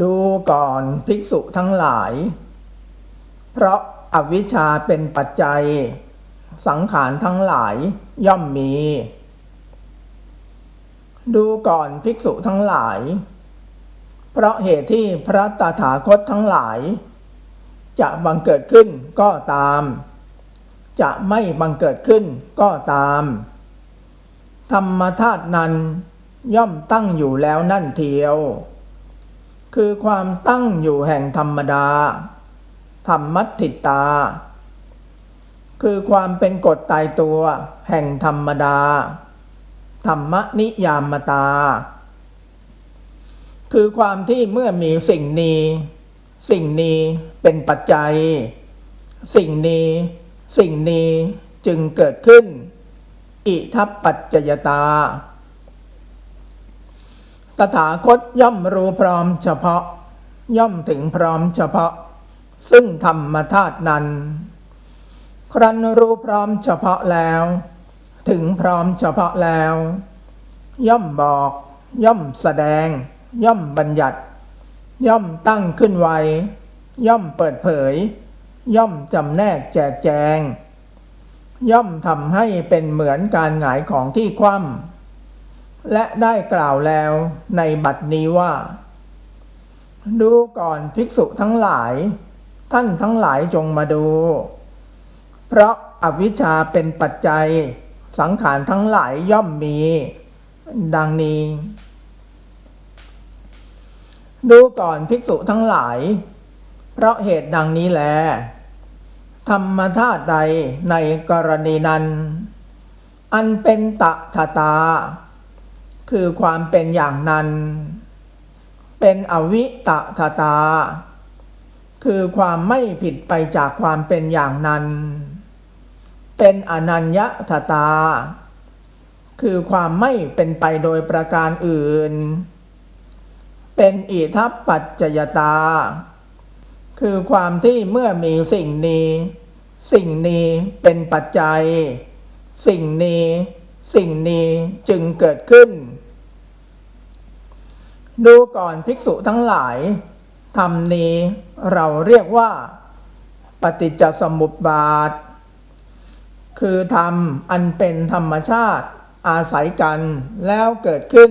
ดูก่อนภิกษุทั้งหลาย เพราะอาวิชชาเป็นปัจจัย สังขารทั้งหลายย่อมมี ดูก่อนภิกษุทั้งหลาย เพราะเหตุที่พระตถาคตทั้งหลาย จะบังเกิดขึ้นก็ตาม จะไม่บังเกิดขึ้นก็ตาม ธรรมธาตุนั้นย่อมตั้งอยู่แล้วนั่นเทียว คือความตั้งอยู่แห่งธรรมดา ธรรมัติตา คือความเป็นกฎตายตัว แห่งธรรมดา ธรรมนิยามตา คือความที่เมื่อมีสิ่งนี้ สิ่งนี้เป็นปัจจัย สิ่งนี้ สิ่งนี้จึงเกิดขึ้น อิทัปปัจจยตา ตถาคตย่อมรู้พร้อมเฉพาะ ย่อมถึงพร้อมเฉพาะ ซึ่งธรรมธาตุนั้น ครั้นรู้พร้อมเฉพาะแล้ว ถึงพร้อมเฉพาะแล้ว ย่อมบอก ย่อมแสดง ย่อมบัญญัติ ย่อมตั้งขึ้นไว้ ย่อมเปิดเผย ย่อมจำแนกแจกแจง ย่อมทำให้เป็นเหมือนการหงายของที่คว่ำ และได้กล่าวแล้วในบัดนี้ว่า ดูก่อนภิกษุทั้งหลาย ท่านทั้งหลายจงมาดู เพราะอาวิชชาเป็นปัจจัย สังขารทั้งหลายย่อมมี ดังนี้ ดูก่อนภิกษุทั้งหลาย เพราะเหตุดังนี้แล ธรรมธาตุใดในกรณีนั้น อันเป็นตะทตา คือความเป็นอย่างนั้น เป็นอวิตะทตา คือความไม่ผิดไปจากความเป็นอย่างนั้น เป็นอนัญญทตา คือความไม่เป็นไปโดยประการอื่น เป็นอิทัปปัจจยตา คือความที่เมื่อมีสิ่งนี้ สิ่งนี้เป็นปัจจัย สิ่งนี้สิ่งนี้จึงเกิดขึ้น ดูก่อนภิกษุทั้งหลายธรรมนี้เราเรียกว่า ปฏิจจสมุปบาท คือธรรมอันเป็นธรรมชาติอาศัยกันแล้วเกิดขึ้น